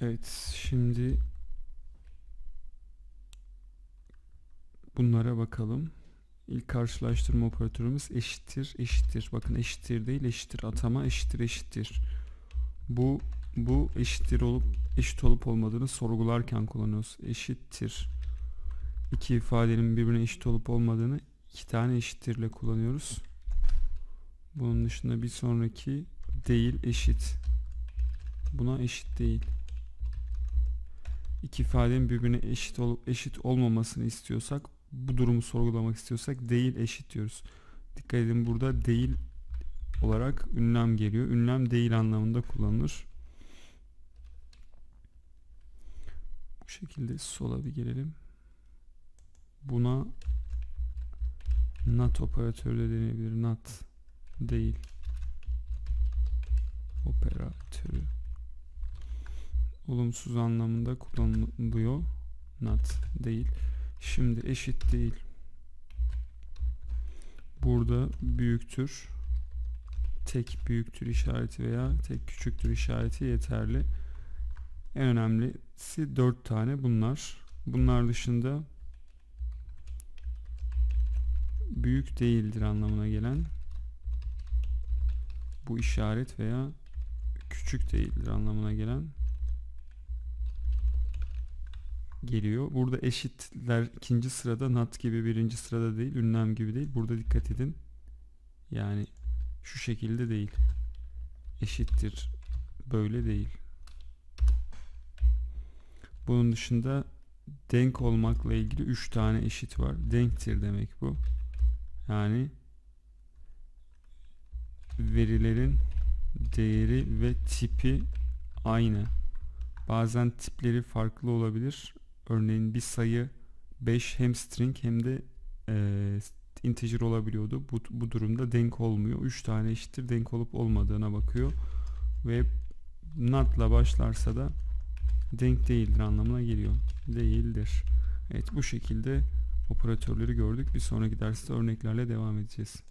Evet şimdi bunlara bakalım. İlk karşılaştırma operatörümüz eşittir eşittir. Bakın eşittir değil eşittir. Atama eşittir eşittir. Bu bu eşittir olup eşit olup olmadığını sorgularken kullanıyoruz. Eşittir. İki ifadenin birbirine eşit olup olmadığını iki tane eşittirle kullanıyoruz. Bunun dışında bir sonraki değil eşit. Buna eşit değil. İki ifadenin birbirine eşit olup eşit olmamasını istiyorsak bu durumu sorgulamak istiyorsak değil eşit diyoruz. Dikkat edin burada değil olarak ünlem geliyor. Ünlem değil anlamında kullanılır. Bu şekilde sola bir gelelim. Buna not operatörü de deneyebilir. Not değil operatörü olumsuz anlamında kullanılıyor. Not değil. Şimdi eşit değil. Burada büyüktür. Tek büyüktür işareti veya tek küçüktür işareti yeterli. En önemlisi 4 tane bunlar. Bunlar dışında büyük değildir anlamına gelen bu işaret veya küçük değildir anlamına gelen geliyor. Burada eşitler ikinci sırada not gibi birinci sırada değil ünlem gibi değil. Burada dikkat edin. Yani şu şekilde değil. Eşittir. Böyle değil. Bunun dışında denk olmakla ilgili 3 tane eşit var. Denktir demek bu. Yani verilerin değeri ve tipi aynı. Bazen tipleri farklı olabilir. Örneğin bir sayı 5 hem string hem de e, integer olabiliyordu. Bu, bu durumda denk olmuyor. 3 tane eşittir denk olup olmadığına bakıyor. Ve not'la başlarsa da denk değildir anlamına geliyor. Değildir. Evet bu şekilde operatörleri gördük. Bir sonraki derste örneklerle devam edeceğiz.